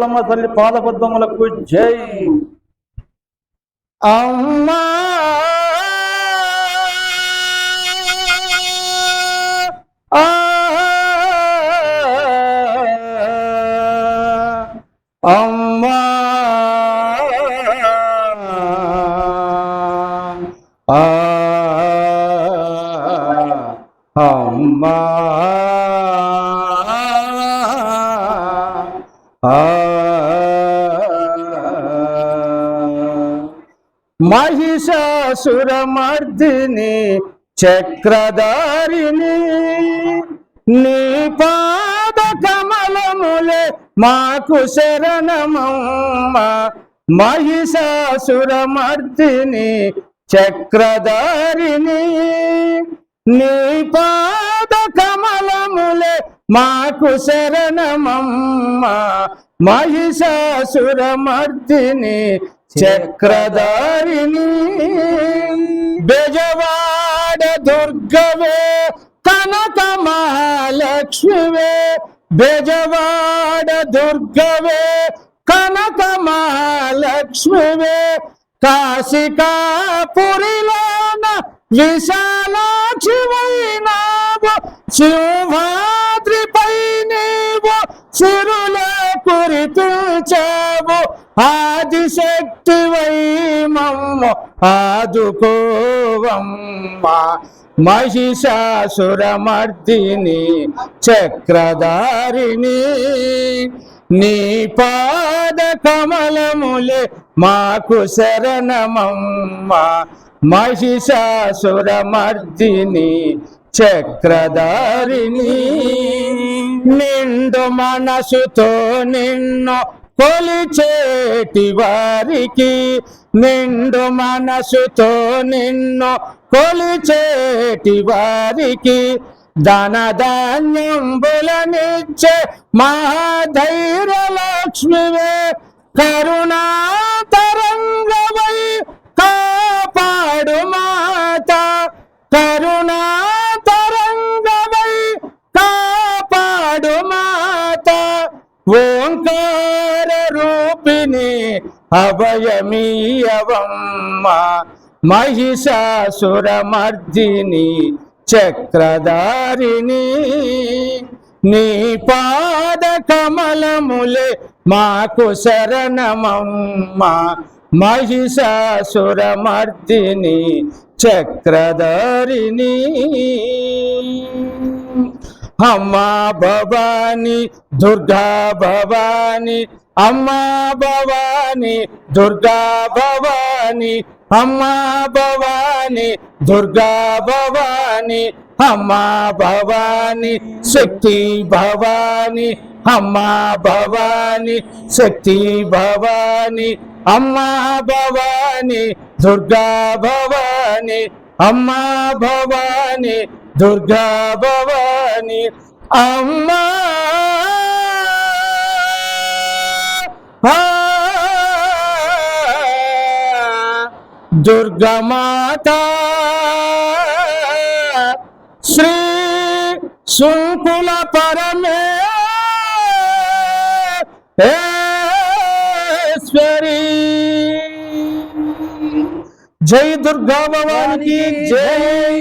మల్లమ్మ తల్లి పాదపద్మములకు జై. అమ్మా! ఆ! అమ్మా! ఆ! మహిషాసురమర్దిని చక్రధారిణి నీ పాద కమలములే మాకు శరణమమ్మ. మహిషాసురమర్దిని చక్రధారిణి నీ పాద కమలములే మాకు శరణమమ్మ. మహిషాసురమర్దిని చక్రధారిణి బెజవాడ దుర్గవే కనక మహాలక్ష్మివే బెజవాడ దుర్గవే కనక మహాలక్ష్మివే కాశికాపురిలోన విశాలాక్షివైనావు సింహాద్రిపై నీవు సిరుల కురిపించావు ఆదిశక్తివై మమ్మ ఆదుకోవమ్మ. మహిషాసురమర్దిని చక్రధారిణి. నీ పాద కమలములే మాకు శరణమమ్మ. మహిషాసురమర్దిని చక్రధారిణి. నిండు మనసుతో నిన్ను కొలిచేటి వారికి నిండు మనసుతో నిన్ను కొలిచేటి వారికి ధన ధాన్యంబులనిచ్చే మహాధైర్య లక్ష్మివే కరుణా తరంగవై కాపాడు మాత కరుణా తరంగవై కాపాడు మాత. ఓంకార రూపిణి అభయమీయవమ్మ మహిషాసురమర్దిని చక్రధారిణి. నీ పాద కమలములే మాకు శరణమమ్మ మహిషాసురమర్దిని చక్రధారిణి. అమ్మా భవాని దుర్గా భవాని అమ్మా భవాని దుర్గా భవాని అమ్మా భవాని దుర్గా భవాని అమ్మా భవాని శక్తి భవాని అమ్మా భవాని శక్తి భవాని అమ్మా భవాని దుర్గా భవాని అమ్మా భవాని దుర్గా భవాని. అమ్మా ఆ, దుర్గమాత శ్రీ శుంకుల పరమేశ్వరి జై దుర్గా భవానికి జై